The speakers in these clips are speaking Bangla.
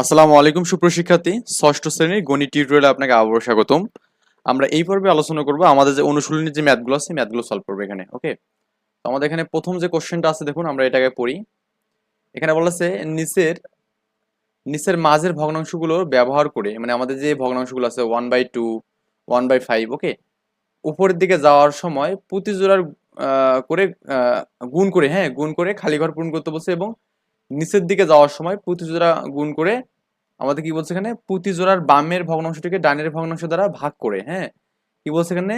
আসসালামু আলাইকুম সুপ্রশিক্ষার্থী ষষ্ঠ শ্রেণির গণিত টিউটোরিয়ালে আপনাকে আবারও স্বাগতম। আমরা এই পর্বে আলোচনা করব আমাদের যে অনুশীলনীর যে ম্যাথগুলো আছে ম্যাথগুলো সলভ করব এখানে ওকে তো আমাদের এখানে প্রথম যে কোশ্চেনটা আছে দেখুন আমরা এটাকে পড়ি। এখানে বলেছে নিচের নিচের মাঝের ভগ্নাংশগুলো ব্যবহার করে মানে আমাদের যে ভগ্নাংশগুলো আছে one by two one by five okay উপরের দিকে যাওয়ার সময় প্রতি জোড়ার আহ, করে গুণ করে হ্যাঁ গুণ করে খালি ঘর পূরণ করতে বলছে এবং নিচের দিকে যাওয়ার সময় প্রতি জোড়া গুণ করে আমাদের কি বলছে এখানে? প্রতি জোড়ার বামের ভগ্নাংশটিকে ডানের ভগ্নাংশ দ্বারা ভাগ করে হ্যাঁ? কি বলছে এখানে?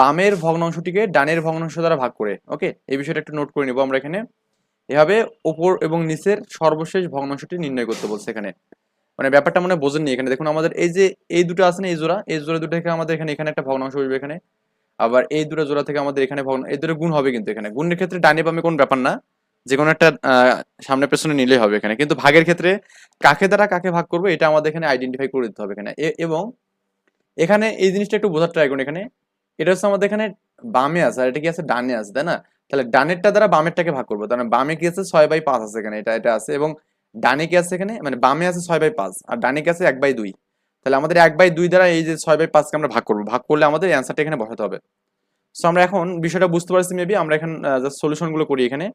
বামের ভগ্নাংশটিকে ডানের ভগ্নাংশ দ্বারা ভাগ করে, ওকে? এই বিষয়টা একটু নোট করে নিব আমরা এখানে। এভাবে উপর এবং নিচের সর্বশেষ ভগ্নাংশটি নির্ণয় করতে বলছে এখানে। মানে ব্যাপারটা মনে হয় বোঝেননি এখানে। দেখুন, আমাদের এই যে এই দুটো আছে না, এই জোড়া এই জোড়া দুটো থেকে আমাদের এখানে এখানে একটা ভগ্নাংশ বসবে এখানে। আবার এই দুটো জোড়া থেকে আমাদের এখানে ভগ্ন, এই দুটো গুণ হবে কিন্তু এখানে। গুণের ক্ষেত্রে ডানে বামে কোনো ব্যাপার না। যে কোনো একটা সামনে পেছনে নিলেই হবে এখানে। কিন্তু ভাগের ক্ষেত্রে কাকে দ্বারা কাকে ভাগ করব, এটা আমাদের এখানে আইডেন্টিফাই করে দিতে হবে এখানে। এবং এখানে এই জিনিসটা একটু বোঝার ট্রাই করুন এখানে। এটা হচ্ছে আমাদের এখানে বামে আছে, আর এটা কি আছে? ডানে আছে, তাই না? তাহলে ডানেরটা দ্বারা বামেরটাকে ভাগ করব। মানে বামে কি আছে? ছয় বাই পাঁচ আছে এখানে, এটা এটা আছে। এবং ডানে কি আছে এখানে? মানে বামে আছে ছয় বাই পাঁচ, আর ডানে কি আছে? এক বাই দুই। তাহলে আমাদের এক বাই দুই দ্বারা এই যে ছয় বাই পাঁচকে আমরা ভাগ করব। ভাগ করলে আমাদের অ্যান্সারটা এখানে বসাতে হবে। সো আমরা এখন বিষয়টা বুঝতে পারছি মেবি আমরা এখন জাস্ট সলিউশনগুলো করি এখানে।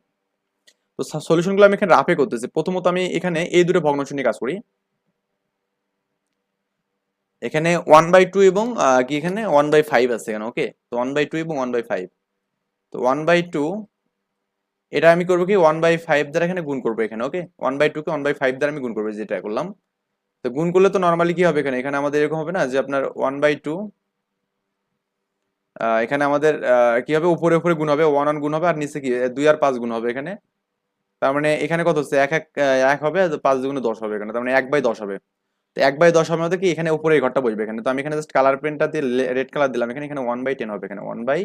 তো সলিউশনগুলো আমি এখানে রাফে করতেছি। প্রথমত আমি এখানে এই দুটো ভগ্নাংশ নিয়ে কাজ করি। এখানে ওয়ান বাই টু এবং কি এখানে? ওয়ান বাই ফাইভ আছে এখানে ওকে তো ওয়ান বাই টু এবং ওয়ান বাই ফাইভ তো ওয়ান বাই টু এটা আমি করব কি? ওয়ান বাই ফাইভ দ্বারা এখানে গুণ করব এখানে ওকে ওয়ান বাই টু কে ওয়ান বাই ফাইভ দ্বারা আমি গুণ করব, যেটা করলাম। তো গুণ করলে তো নর্মালি কি হবে এখানে? এখানে আমাদের এরকম হবে না যে আপনার ওয়ান বাই টু এখানে আমাদের কি হবে? উপরে উপরে গুণ হবে ওয়ান ওয়ান গুণ হবে, আর নিচে কি? দুই আর পাঁচ গুণ হবে এখানে। তার মানে এখানে কত হচ্ছে এক এক এক হবে পাঁচ দুগুণে দশ হবে এখানে তার মানে এক বাই দশ হবে তো এক বাই দশ হবে মধ্যে কি এখানে উপরে ঘরটা বসবে এখানে তো আমি এখানে জাস্ট কালার পেনটা দিয়ে রেড কালার দিলাম এখানে এখানে ওয়ান বাই টেন হবে এখানে ওয়ান বাই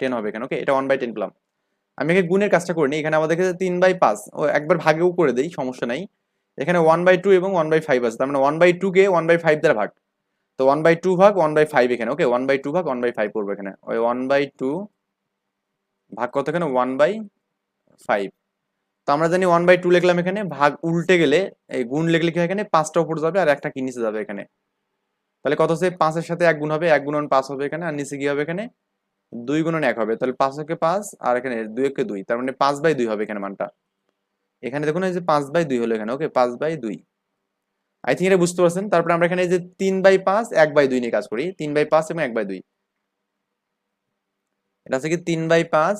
টেন হবে এখানে ওকে এটা ওয়ান বাই টেন পেলাম আমি এখানে গুণের কাজটা করিনি এখানে আমাদের কাছে তিন বাই পাঁচ ও একবার ভাগেও করে দিই সমস্যা নাই এখানে ওয়ান বাই টু এবং ওয়ান বাই ফাইভ আছে তার মানে ওয়ান বাই টু কে ওয়ান বাই ফাইভ দ্বারা ভাগ তো ওয়ান বাই টু ভাগ ওয়ান বাই ফাইভ এখানে ওকে ওয়ান বাই টু ভাগ ওয়ান বাই ফাইভ করব এখানে ওই ওয়ান বাই টু ভাগ কত এখানে ওয়ান বাই ফাইভ তো আমরা জানি ওয়ান বাই টু লিখলাম এখানে, ভাগ উল্টে গেলে, এই গুণ লিখলে কি হয় এখানে? পাঁচটা উপর যাবে আর একটা কি নিচে যাবে এখানে। তাহলে কত হচ্ছে? পাঁচের সাথে এক গুণ হবে, এক গুণন পাঁচ হবে এখানে, আর নিচে কি হবে এখানে? দুই গুণন এক হবে। তাহলে পাঁচ একে পাঁচ, আর এখানে দুই একে দুই, তার মানে পাঁচ বাই দুই হবে এখানে মানটা। এখানে দেখুন এই যে পাঁচ বাই দুই হলো এখানে ওকে পাঁচ বাই দুই। আই থিঙ্ক এটা বুঝতে পারছেন? তারপরে আমরা এখানে এই যে তিন বাই পাঁচ, এক বাই দুই নিয়ে কাজ করি। তিন বাই পাঁচ এবং এক বাই দুই। এটা হচ্ছে কি তিন বাই পাঁচ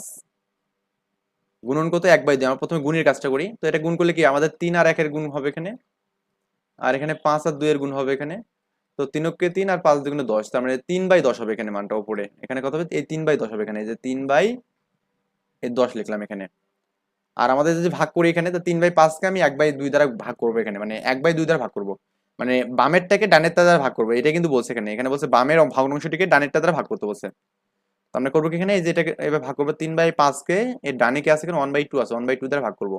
গুণন কত এক বাই দুই। আমরা প্রথমে গুণের কাজটা করি। তো এটা গুণ করলে কি? আমাদের তিন আর একের গুণ হবে এখানে। আর এখানে পাঁচ আর দুইয়ের গুণ হবে এখানে। তো তিনকে তিন আর পাঁচ দুগুণে দশ, তার মানে তিন বাই দশ হবে এখানে মানটা উপরে। এখানে কত হবে? এই তিন বাই দশ হবে এখানে। যে তিন বাই এই দশ লিখলাম এখানে। আর আমাদের যে ভাগ করি এখানে, তো তিন বাই পাঁচকে আমি এক বাই দুই দ্বারা ভাগ করব এখানে। মানে এক বাই দুই দ্বারা ভাগ করব। মানে বামেরটাকে ডানেরটা দ্বারা ভাগ করব। এটা কিন্তু বলছে এখানে। এখানে বলছে বামের ভগ্নাংশটিকে ডানেরটা দ্বারা ভাগ করতে বলছে। আমরা করব কি এখানে? এই যে এটাকে এবার ভাগ করব তিন বাই পাঁচকে এর ডানে কি আছে এখানে? ওয়ান বাই টু আছে। ওয়ান বাই টু দ্বারা ভাগ করব।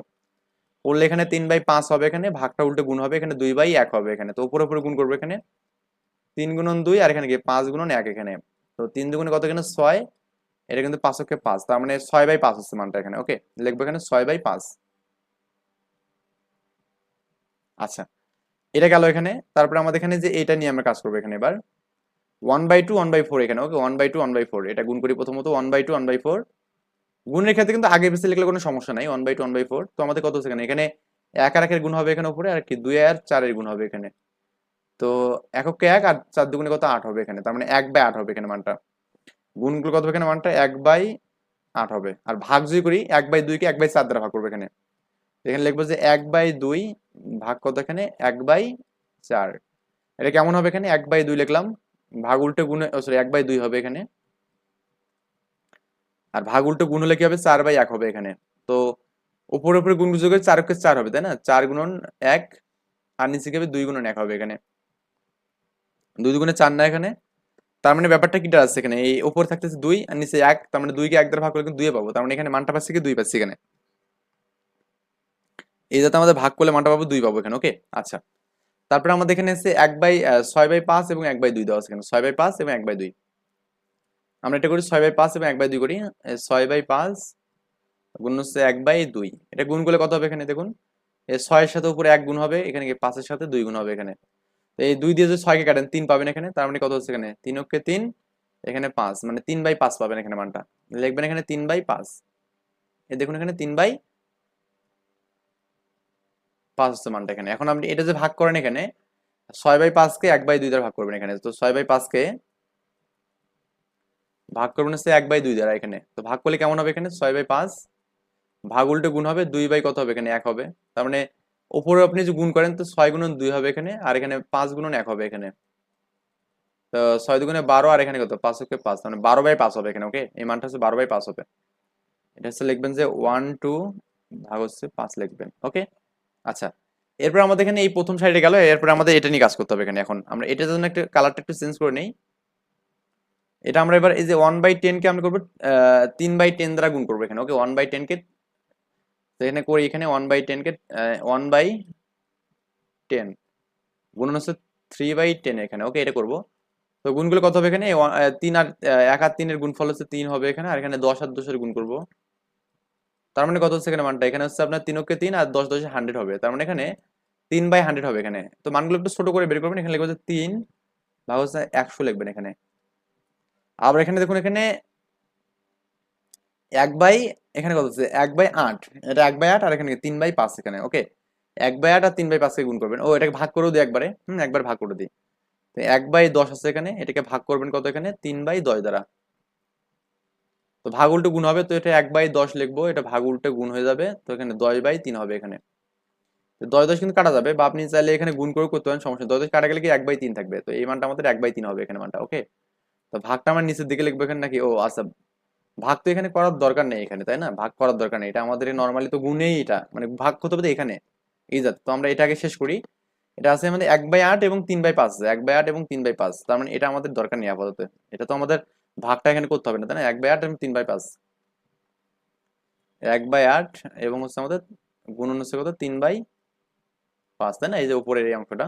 করলে এখানে তিন বাই পাঁচ হবে এখানে। ভাগটা উল্টে গুণ হবে এখানে দুই বাই এক হবে এখানে। তো উপরে উপরে গুণ করব এখানে। তিন গুণন দুই আর এখানে কি পাঁচ গুণন এক এখানে। তো তিন দুগুণে কত এখানে? ছয়। এটা কিন্তু পাঁচকে পাঁচ। তার মানে ছয় বাই পাঁচ হচ্ছে মানটা এখানে। ওকে? লিখব এখানে ছয় বাই পাঁচ। আচ্ছা। এটা গেল এখানে। তারপরে আমাদের এখানে যে এটা নিয়ে আমরা কাজ করব এখানে এবার। One by two one by four এখানে okay one by two one by four এটা গুণ করি প্রথমত one by two one by four গুণের ক্ষেত্রে কিন্তু আগে পিছিয়ে লিখলে কোনো সমস্যা নাই one by two one by four তো আমাদের কত সেখানে এখানে এক আর একের গুণ হবে এখানে উপরে, আর কি? দুই আর চারের গুণ হবে এখানে। তো এককে এক আর চার দুগুণে কত? আট হবে এখানে। তার মানে এক বাই আট হবে এখানে মানটা। গুণগুলো কত হবে এখানে মানটা? এক বাই আট হবে। আর ভাগ যদি করি, এক বাই দুইকে এক বাই চার দ্বারা ভাগ করব এখানে। এখানে লিখব যে এক বাই দুই ভাগ কত এখানে? এক বাই চার। এটা কেমন হবে এখানে? এক বাই দুই লিখলাম। ভাগ উল্টে গুণে সরি এক বাই দুই হবে এখানে। আর ভাগ উল্টে গুণ হলে কি হবে? চার বাই এক হবে এখানে। তো উপরে উপরে গুণ যোগে চারকে চার হবে, তাই না? চার গুণন এক, আর নিচে কি হবে? দুই গুণন এক হবে এখানে। দুই দুগুণে চার না এখানে। তার মানে ব্যাপারটা কিটা আছে এখানে? এই উপর থাকতেছে দুই, আর নিচে এক, তার মানে দুইকে এক দ্বারা ভাগ করলে কিন্তু দুই পাবো। তার মানে এখানে মানটা পাচ্ছি কি? দুই পাচ্ছি এখানে। এই যাতে আমাদের ভাগ করলে মানটা পাবো, দুই পাবো এখানে ওকে আচ্ছা। তারপরে আমাদের এখানে এসে এক বাই ছয় বাই পাঁচ এবং এক বাই দুই দেওয়া আছে এখানে। ছয় বাই পাঁচ এবং এক বাই দুই। আমরা এটা করি ছয় বাই পাঁচ এবং এক বাই দুই করি ছয় বাই পাঁচ গুণ হচ্ছে এক বাই দুই। এটা গুণ করলে কত হবে এখানে দেখুন? ছয়ের সাথে উপরে এক গুণ হবে, এখানে পাঁচের সাথে দুই গুণ হবে এখানে। এই দুই দিয়ে যদি ছয়কে কাটেন, তিন পাবেন এখানে, তার মানে কত হচ্ছে এখানে? তিন অক্ষে তিন, এখানে পাঁচ মানে তিন বাই পাঁচ পাবেন এখানে মানটা। লিখবেন এখানে তিন বাই পাঁচ। এ দেখুন এখানে তিন বাই পাঁচ হচ্ছে মানটা এখানে। এখন আপনি এটা যে ভাগ করেন এখানে, ছয় বাই পাঁচকে এক বাই দুই দ্বারা ভাগ করবেন এখানে। তো ছয় বাই পাঁচকে ভাগ করবেন হচ্ছে এক বাই দুই দ্বারা এখানে। তো ভাগ করলে কেমন হবে এখানে? ছয় বাই পাঁচ ভাগ উল্টে গুণ হবে, দুই বাই কত হবে এখানে? এক হবে। তার মানে উপরে আপনি যে গুণ করেন, তো ছয় গুণন দুই হবে এখানে, আর এখানে পাঁচ গুণন এক হবে এখানে। তো ছয় দুগুণে বারো, আর এখানে কত? পাঁচ ওকে পাঁচ। মানে বারো বাই পাঁচ হবে এখানে, ওকে? এই মানটা হচ্ছে বারো বাই পাঁচ হবে। এটা হচ্ছে লিখবেন যে ওয়ান টু ভাগ হচ্ছে পাঁচ লিখবেন, ওকে? আচ্ছা এরপর আমাদের এখানে এই প্রথম সাইডে গেল, এরপর আমাদের এটা নিয়ে কাজ করতে হবে এখানে এখন। আমরা এটার জন্য একটা কালারটা একটু চেঞ্জ করে নেই। এটা আমরা এবার এই যে ওয়ান বাই টেনকে আমরা করব তিন বাই টেন দ্বারা গুণ করব এখানে। ওকে ওয়ান বাই টেনকে এখানে করি এখানে ওয়ান বাই টেনকে ওয়ান বাই টেন গুণন হচ্ছে থ্রি বাই টেন এখানে। ওকে এটা করব। তো গুণগুলো কত হবে এখানে? তিন আর এক আর তিনের গুণফল হচ্ছে তিন হবে এখানে, আর এখানে দশ আর দশের গুণ করব। তার মানে কত হচ্ছে এখানে মানটা? এখানে হচ্ছে আপনার তিনকে তিন আর দশ দশে হান্ড্রেড হবে। তার মানে এখানে তিন বাই হান্ড্রেড হবে এখানে। তো মানগুলো একটু ছোট করে বের করবেন। এখানে লিখব তিন ভাগ হচ্ছে একশো লিখবেন এখানে। আবার এখানে দেখুন, এখানে এক বাই এখানে কত হচ্ছে? এক বাই আট। এটা এক বাই আট আর এখানে তিন বাই পাঁচ এখানে ওকে এক বাই আট আর তিন বাই পাঁচকে গুণ করবেন। ও, এটাকে ভাগ করেও দিই একবারে। হুম, একবার ভাগ করে দিই। তো এক বাই দশ আছে এখানে। এটাকে ভাগ করবেন কত এখানে? তিন বাই দশ দ্বারা। তো ভাগ উল্টে গুণ হবে, তো এটা এক বাই দশ লিখব, এটা ভাগ উল্টে গুণ হয়ে যাবে, তো এখানে দশ বাই তিন হবে এখানে। দশ দশ কিন্তু কাটা যাবে, বা আপনি চাইলে এখানে গুণ করে করতে পারেন, সমস্যা দশ দশ কাটা গেলে কি এক বাই তিন থাকবে? তো এই মানটা আমাদের এক বাই তিন হবে এখানে মানটা ওকে তো ভাগটা আমার নিচের দিকে লিখব এখানে নাকি? ও আচ্ছা ভাগ তো এখানে করার দরকার নেই এখানে, তাই না? ভাগ করার দরকার নেই, এটা আমাদের নর্মালি তো গুণেই এটা মানে ভাগ করতে হবে এখানে, এই যাতে তো আমরা এটাকে শেষ করি। এটা আছে আমাদের এক বাই আট এবং তিন বাই পাঁচ, এক বাই আট এবং তিন বাই পাঁচ, তার মানে এটা আমাদের দরকার নেই আপাতত। এটা তো আমাদের ভাগটা এখানে করতে হবে না, তাই না? এক বাই আট এবং তিন বাই পাঁচ। এক বাই আট এবং হচ্ছে আমাদের গুণন হচ্ছে কত? তিন বাই পাঁচ, তাই না? এই যে উপরের এই অংশটা।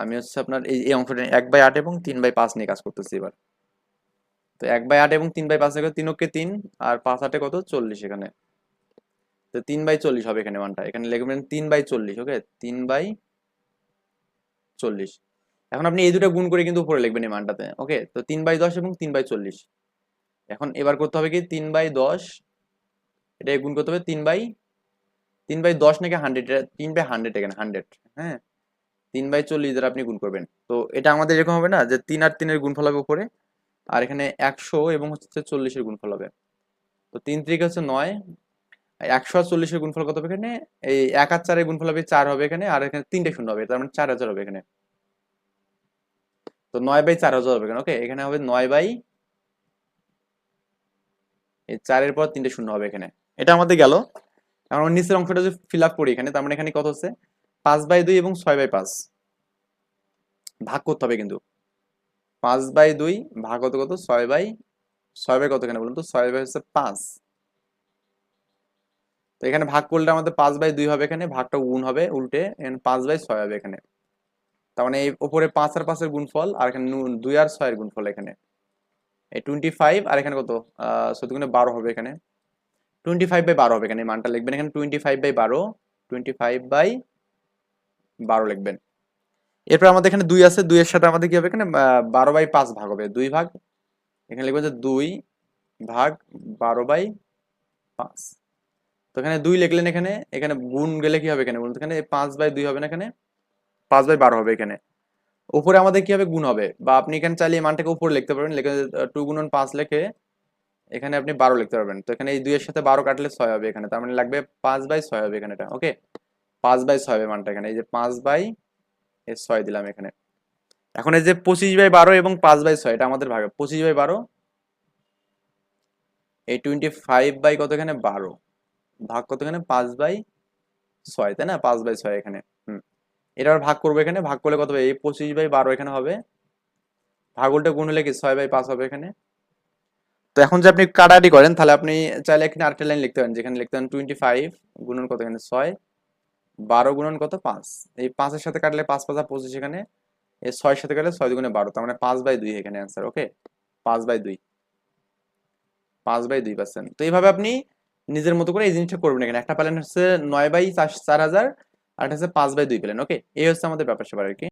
আমি হচ্ছে আপনার এই এই অংশটা এক বাই আট এবং তিন বাই পাঁচ নিয়ে কাজ করতেছি এবার। তো এক বাই আট এবং তিন বাই পাঁচ থেকে তিন ওকে তিন আর পাঁচ আটে কত? চল্লিশ এখানে। তো তিন বাই চল্লিশ হবে এখানে মানটা। এখানে লিখবেন তিন বাই চল্লিশ, ওকে? তিন বাই চল্লিশ। এখন আপনি এই দুটো গুণ করে কিন্তু উপরে লিখবেন এই মানটাতে ওকে তো তিন বাই দশ এবং তিন বাই চল্লিশ। এখন এবার করতে হবে কি? তিন বাই দশ, এটা গুণ করতে হবে তিন বাই তিন বাই দশ নাকি হান্ড্রেড তিন বাই হান্ড্রেড এখানে হান্ড্রেড হ্যাঁ? তিন বাই চল্লিশ দ্বারা আপনি গুণ করবেন। তো এটা আমাদের এরকম হবে না যে তিন আর তিনের গুণফল হবে উপরে, আর এখানে একশো এবং হচ্ছে চল্লিশের গুণফল হবে। তো তিন ত্রিক হচ্ছে নয় একশো আর চল্লিশের গুণফল কত হবে এখানে? এই এক আর চারের গুণফল হবে চার হবে এখানে, আর এখানে তিনটে শূন্য হবে, তার মানে চার হাজার হবে এখানে। তো নয় বাই চার হাজার হবে এখানে ওকে এখানে হবে নয় বাই এই চারের পর তিনটে শূন্য হবে এখানে। এটা আমাদের গেল। আমরা নিচের অংশটা যদি ফিল আপ করি এখানে, তার মানে এখানে কত হচ্ছে? পাঁচ বাই দুই এবং ছয় বাই পাঁচ। ভাগ করতে হবে কিন্তু। পাঁচ বাই দুই ভাগ কত কত? ছয় বাই ছয় বাই কত এখানে বলুন তো? ছয় বাই হচ্ছে পাঁচ। তো এখানে ভাগ করলে আমাদের পাঁচ বাই দুই হবে এখানে, ভাগটা উন হবে, উল্টে এখানে পাঁচ বাই ছয় হবে এখানে। তার মানে এই উপরে পাঁচ আর পাঁচের গুণফল, আর এখানে দুই আর ছয়ের গুণফল এখানে। এই টোয়েন্টি ফাইভ আর এখানে কত? সত্যি গুণে বারো হবে এখানে। টোয়েন্টি ফাইভ বাই বারো হবে এখানে মানটা লিখবেন। এখানে টোয়েন্টি ফাইভ বাই বারো টোয়েন্টি ফাইভ বাই বারো লিখবেন। এরপর আমাদের এখানে দুই আছে, দুইয়ের সাথে আমাদের কি হবে এখানে? বারো বাই পাঁচ ভাগ হবে। দুই ভাগ, এখানে লিখবেন যে দুই ভাগ বারো বাই পাঁচ। তো এখানে দুই লিখলেন এখানে এখানে গুণ গেলে কি হবে এখানে? বলুন এখানে পাঁচ বাই দুই হবে না এখানে? পাঁচ বাই বারো হবে এখানে। উপরে আমাদের কি হবে? গুণ হবে। বা আপনি এখানে চাইলে এই মানটাকে উপরে লিখতে পারবেন। লিখে টু গুণন পাঁচ লিখে এখানে আপনি বারো লিখতে পারবেন। তো এখানে এই দুইয়ের সাথে বারো কাটলে ছয় হবে এখানে। তার মানে লাগবে পাঁচ বাই ছয় হবে এখানে এটা ওকে পাঁচ বাই ছয় হবে মানটা এখানে। এই যে পাঁচ বাই ছয় দিলাম এখানে। এখন এই যে পঁচিশ বাই বারো এবং পাঁচ বাই ছয়, এটা আমাদের ভাগে পঁচিশ বাই বারো, এই টোয়েন্টি ফাইভ বাই কত এখানে? বারো। ভাগ কত এখানে? পাঁচ বাই ছয়, তাই না? পাঁচ বাই ছয় এখানে। এটা আবার ভাগ করব এখানে, ভাগ করলে কত হবে? এই পঁচিশ বাই বারো এখানে হবে। ভাগ উল্টে গুণ হলে কি ছয় বাই পাঁচ হবে এখানে? তো এখন যে আপনি কাটাকাটি করেন, তাহলে আপনি চাইলে এখানে আরেকটা লাইন লিখতে পারেন, যেখানে লিখতে পারেন টোয়েন্টি ফাইভ গুণন কত এখানে? ছয়। বারো গুণন কত? পাঁচ। এই পাঁচের সাথে কাটলে পাঁচ পাঁচা পঁচিশ এখানে। এই ছয়ের সাথে কাটলে ছয় দুগুণে বারো, তার মানে পাঁচ বাই দুই এখানে অ্যান্সার ওকে পাঁচ বাই দুই। পাঁচ বাই দুই পার্সেন্ট তো এইভাবে আপনি নিজের মতো করে এই জিনিসটা করবেন এখানে। একটা প্যালেন হচ্ছে নয় বাই চার হাজার আর এটা হচ্ছে পাঁচ বাই দুই প্লেন, ওকে? এই হচ্ছে আমাদের ব্যাপার স্যাপার আর কি।